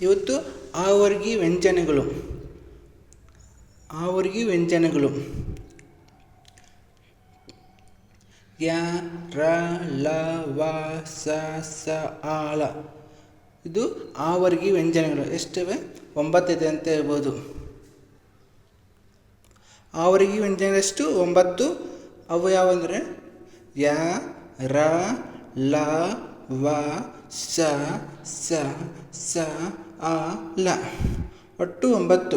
ಇವತ್ತು ಆವರ್ಗಿ ವ್ಯಂಜನಗಳು. ಆವರ್ಗಿ ವ್ಯಂಜನಗಳು. ಯ, ರ, ಲ, ವ, ಸ ಸ ಆಳ ಇದು ಆವರ್ಗಿ ವ್ಯಂಜನಗಳು. ಎಷ್ಟಿವೆ? ಒಂಬತ್ತಿದೆ ಅಂತ ಹೇಳ್ಬೋದು. ಆವರ್ಗಿ ವ್ಯಂಜನಗಳೆಷ್ಟು ಒಂಬತ್ತು. ಅವು ಯಾವಂದರೆ ಯ, ರ, ಲ, ವ, ಸ ಸ ಸ ಲ ಒಟ್ಟು ಒಂಬತ್ತು.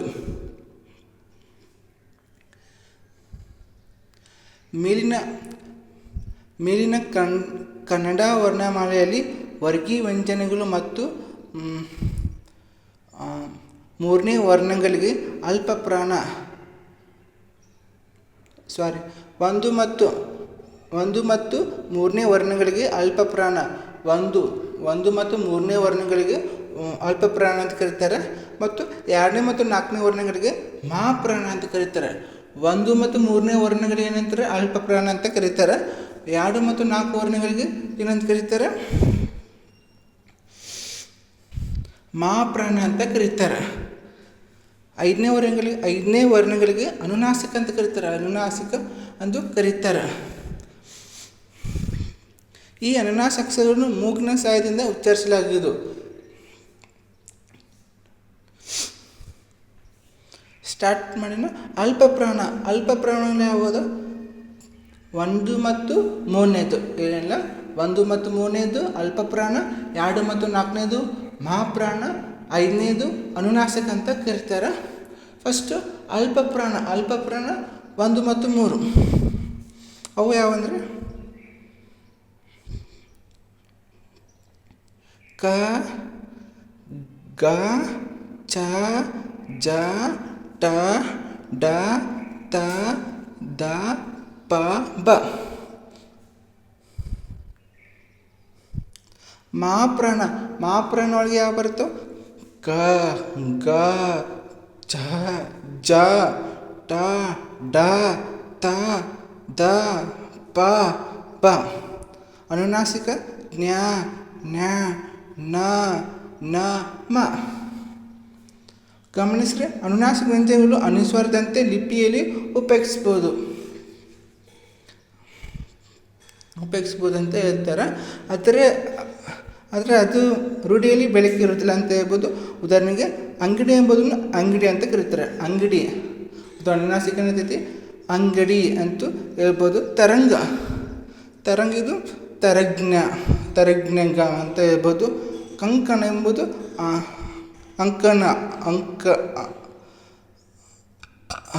ಮೇಲಿನ ಮೇಲಿನ ಕನ್ ಕನ್ನಡ ವರ್ಣಮಾಲೆಯಲ್ಲಿ ವರ್ಗೀ ವ್ಯಂಜನಗಳು ಮತ್ತು ಆ, ಮೂರನೇ ವರ್ಣಗಳಿಗೆ ಅಲ್ಪ ಪ್ರಾಣ ಸಾರಿ ಒಂದು ಮತ್ತು ಒಂದು ಮತ್ತು ಮೂರನೇ ವರ್ಣಗಳಿಗೆ ಅಲ್ಪ ಪ್ರಾಣ ಒಂದು ಒಂದು ಮತ್ತು ಮೂರನೇ ವರ್ಣಗಳಿಗೆ ಅಲ್ಪ ಪ್ರಾಣ ಅಂತ ಕರೀತಾರೆ. ಮತ್ತು ಎರಡನೇ ಮತ್ತು ನಾಲ್ಕನೇ ವರ್ಣಗಳಿಗೆ ಮಹಾಪ್ರಾಣ ಅಂತ ಕರೀತಾರೆ. ಒಂದು ಮತ್ತು ಮೂರನೇ ವರ್ಣಗಳಿಗೆ ಏನಂತಾರೆ? ಅಲ್ಪ ಪ್ರಾಣ ಅಂತ ಕರೀತಾರೆ. ಎರಡು ಮತ್ತು ನಾಲ್ಕು ವರ್ಣಗಳಿಗೆ ಏನಂತ ಕರೀತಾರೆ? ಮಹಾಪ್ರಾಣ ಅಂತ ಕರೀತಾರೆ. ಐದನೇ ವರ್ಣಗಳಿಗೆ ಐದನೇ ವರ್ಣಗಳಿಗೆ ಅನುನಾಸಿಕ ಅಂತ ಕರೀತಾರೆ. ಅನುನಾಸಿಕ ಅಂದು ಕರೀತಾರೆ. ಈ ಅನುನಾಸಿಕ ಮೂಗ್ನ ಸಹಾಯದಿಂದ ಉಚ್ಚರಿಸಲಾಗುವುದು ಸ್ಟಾರ್ಟ್ ಮಾಡಿನ ಅಲ್ಪ ಪ್ರಾಣ, ಅಲ್ಪ ಪ್ರಾಣಗಳು ಯಾವುದು? ಒಂದು ಮತ್ತು ಮೂರನೇದು. ಏನಿಲ್ಲ? ಒಂದು ಮತ್ತು ಮೂರನೇದು, ಅಲ್ಪ ಪ್ರಾಣ, ಎರಡು ಮತ್ತು ನಾಲ್ಕನೇದು ಮಹಾಪ್ರಾಣ ಐದನೇದು ಅನುನಾಸಕ ಅಂತ ಕರೀತಾರೆ. ಫಸ್ಟು ಅಲ್ಪ ಪ್ರಾಣ ಅಲ್ಪ ಪ್ರಾಣ, ಒಂದು ಮತ್ತು ಮೂರು. ಅವು ಯಾವಂದರೆ? ಕ, ಗ, ಚ, ಜ ಟ ಡ ತ ದ, ಪ, ಬ. ಮಹಾಪ್ರಾಣ ಮಹಾಪ್ರಾಣ ಒಳಗೆ ಯಾವ ಬರುತ್ತೋ? ಕ, ಗ, ಚ, ಜ, ಟ, ಡ, ತ, ದ, ಪ ಬ ಅನುನಾಸಿಕ ಜ್ಞ ಜ್ಞ ನ ನ, ಮ. ಗಮನಿಸಿದ್ರೆ ಅನುನಾಸಿಕ ವ್ಯಂಜನಗಳು ಅನುಸ್ವಾರದಂತೆ ಲಿಪಿಯಲ್ಲಿ ಉಪಯೋಗಿಸ್ಬೋದು. ಉಪಯೋಗಿಸ್ಬೋದು ಅಂತ ಹೇಳ್ತಾರೆ. ಆದರೆ ಆದರೆ ಅದು ರೂಢಿಯಲ್ಲಿ ಬೆಳಕೆ ಇರುತ್ತಿಲ್ಲ ಅಂತ ಹೇಳ್ಬೋದು. ಉದಾಹರಣೆಗೆ ಅಂಗಡಿ ಎಂಬುದನ್ನು ಅಂಗಡಿ ಅಂತ ಕರೀತಾರೆ. ಅಂಗಡಿ. ಏನೈತಿ ಅಂಗಡಿ ಅಂತೂ ಹೇಳ್ಬೋದು. ತರಂಗ. ತರಂಗ ಇದು ತರಜ್ಞ, ತರಜ್ಞಗ ಅಂತ ಹೇಳ್ಬೋದು. ಕಂಕಣ ಎಂಬುದು ಅಂಕಣ, ಅಂಕ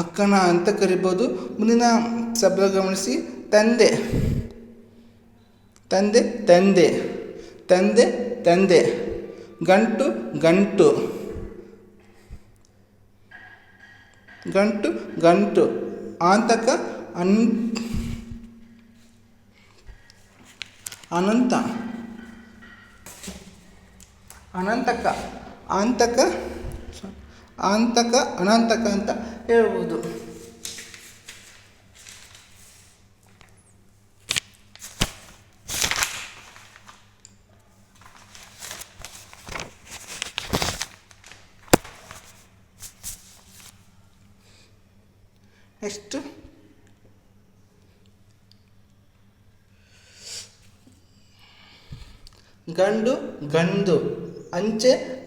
ಅಕ್ಕಣ ಅಂತ ಕರಿಬೋದು. ಮುಂದಿನ ಶಬ್ದ ಗಮನಿಸಿ, ತಂದೆ ತಂದೆ ತಂದೆ ತಂದೆ ತಂದೆ, ಗಂಟು ಗಂಟು ಗಂಟು ಗಂಟು, ಆಂತಕ, ಅನ್, ಅನಂತ, ಅನಂತಕ. ಆಂತಕ ಆಂತಕ ಅನಂತಕ ಅಂತ ಹೇಳ್ಬೋದು. ನೆಕ್ಸ್ಟ್ ಗಂಡು ಗಂಡು. ಅಂಚೆ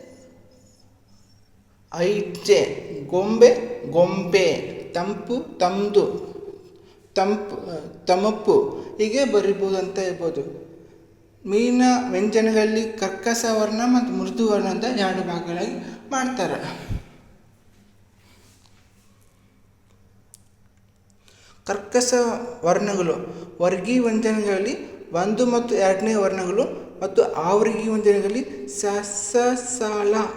ಐಚೆ ಗೊಂಬೆ ಗೊಂಬೆ. ತಂಪು ತಮ್ದು ತಂಪು ತಮಪ್ಪು. ಹೀಗೆ ಬರಿಬೋದು ಅಂತ ಹೇಳ್ಬೋದು. ಮೀನ ವ್ಯಂಜನಗಳಲ್ಲಿ ಕರ್ಕಸ ವರ್ಣ ಮತ್ತು ಮೃದು ವರ್ಣ ಅಂತ ಎರಡು ಭಾಗಗಳಾಗಿ ಮಾಡ್ತಾರೆ. ಕರ್ಕಸ ವರ್ಣಗಳು. ವರ್ಗೀ ವ್ಯಂಜನಗಳಲ್ಲಿ ಒಂದು ಮತ್ತು ಎರಡನೇ ವರ್ಣಗಳು ಮತ್ತು ಆವರ್ಗೀಯ ವ್ಯಂಜನಗಳಲ್ಲಿ ಸ ಸ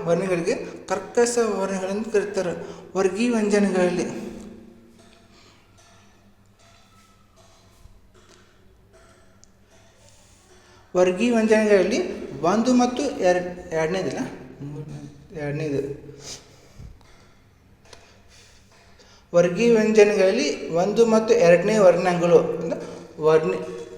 ವರ್ಣಗಳಿಗೆ, ಕರ್ಕಸ ವರ್ಣಗಳನ್ನು ಕರೀತಾರೆ. ವರ್ಗೀಯ ವ್ಯಂಜನಗಳಲ್ಲಿ. ವರ್ಗೀಯ ವ್ಯಂಜನಗಳಲ್ಲಿ ಒಂದು ಮತ್ತು ಎರಡು, ಎರಡನೇದಿಲ್ಲ? ಎರಡನೇದು. ವರ್ಗೀ ವ್ಯಂಜನಗಳಲ್ಲಿ ಒಂದು ಮತ್ತು ಎರಡನೇ ವರ್ಣಗಳು. ಅಂದ್ರೆ ವರ್ಣ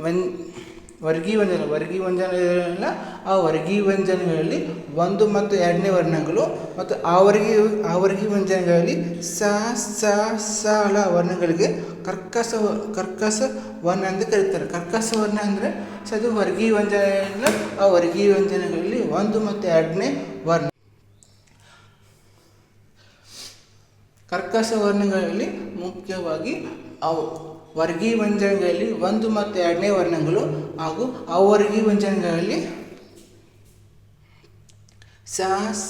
ವ್ಯನ್ ವರ್ಗೀಯ ವ್ಯಂಜನ ವರ್ಗೀ ವ್ಯಂಜನ ಆ ವರ್ಗೀ ವ್ಯಂಜನಗಳಲ್ಲಿ ಒಂದು ಮತ್ತು ಎರಡನೇ ವರ್ಣಗಳು ಮತ್ತು ಆ ವರ್ಗೀ ಆ ವರ್ಗೀ ವ್ಯಂಜನಗಳಲ್ಲಿ ಸ ಸ ಸ ಲ ವರ್ಣಗಳಿಗೆ ಕರ್ಕಸ ಕರ್ಕಸ ವರ್ಣ ಅಂತ ಕರೀತಾರೆ. ಕರ್ಕಸ ವರ್ಣ ಅಂದರೆ ಸದು ಅದು ವರ್ಗೀಯ ವ್ಯಂಜನ ಆ ವರ್ಗೀ ವ್ಯಂಜನಗಳಲ್ಲಿ ಒಂದು ಮತ್ತು ಎರಡನೇ ವರ್ಣ. ಕರ್ಕಸ ವರ್ಣಗಳಲ್ಲಿ ಮುಖ್ಯವಾಗಿ ಅವು ವರ್ಗೀಯ ವ್ಯಂಜನಗಳಲ್ಲಿ ಒಂದು ಮತ್ತು ಎರಡನೇ ವರ್ಣಗಳು ಹಾಗೂ ಅವರ್ಗೀ ವ್ಯಂಜನಗಳಲ್ಲಿ ಸ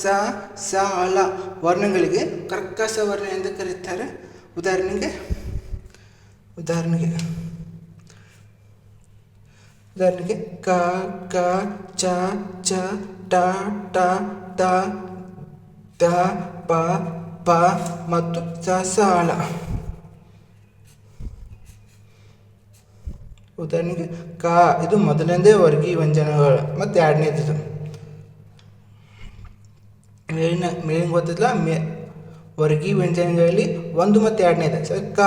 ಸ ಸ ಅಲ ವರ್ಣಗಳಿಗೆ ಕರ್ಕಶ ವರ್ಣ ಎಂದು ಕರೀತಾರೆ. ಉದಾಹರಣೆಗೆ ಉದಾಹರಣೆಗೆ ಉದಾಹರಣೆಗೆ ಕ ಕ, ಚ ಚ, ಟ ಟ ಟ ದ, ಪ ಪ ಮತ್ತು ಸ ಸಾಲ ಉದಾಹರಣೆಗೆ ಕ, ಇದು ಮೊದಲನೇದೇ ವರ್ಗೀಯ ವ್ಯಂಜನಗಳು. ಮತ್ತು ಎರಡನೇದು ಇದು ಮೇಲಿನ ಮೇಲಿನ ಗೊತ್ತಿಲ್ಲ ಮೇ ವರ್ಗೀಯ ವ್ಯಂಜನಗಳಲ್ಲಿ ಒಂದು ಮತ್ತು ಎರಡನೇದು. ಸರಿ ಕ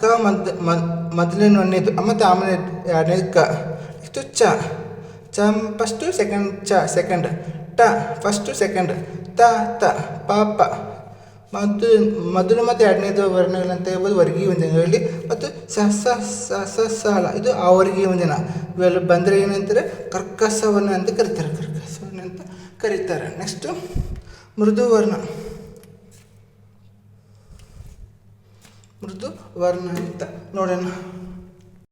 ಕ ಮದ್ ಮೊದಲನೇ ಒಂದನೇದು ಮತ್ತು ಆಮೇಲೆ ಎರಡನೇದು ಕ. ನೆಕ್ಸ್ಟು ಚ. ಚ ಫಸ್ಟು ಸೆಕೆಂಡ್ ಚ ಸೆಕೆಂಡ್ ಟ ಫಸ್ಟು ಸೆಕೆಂಡ್ ತ ತ, ಪ ಪ. ಮತ್ತು ಮೊದಲು ಮತ್ತು ಎರಡನೇದು ವರ್ಣಗಳಂತ ಹೇಳ್ಬೋದು, ವರ್ಗೀಯ ವ್ಯಂಜನಗಳಲ್ಲಿ ಮತ್ತು ಸಹಸ ಸಹಸ ಸಾಲ ಇದು ಆ ವರ್ಗೀಯ ವ್ಯಂಜನ. ಇವೆಲ್ಲ ಬಂದರೆ ಏನಂತಾರೆ? ಕರ್ಕಸವರ್ಣ ಅಂತ ಕರೀತಾರೆ. ಕರ್ಕಸವರ್ಣ ಅಂತ ಕರೀತಾರೆ. ನೆಕ್ಸ್ಟು ಮೃದು ವರ್ಣ ಮೃದು ವರ್ಣ ಅಂತ ನೋಡೋಣ.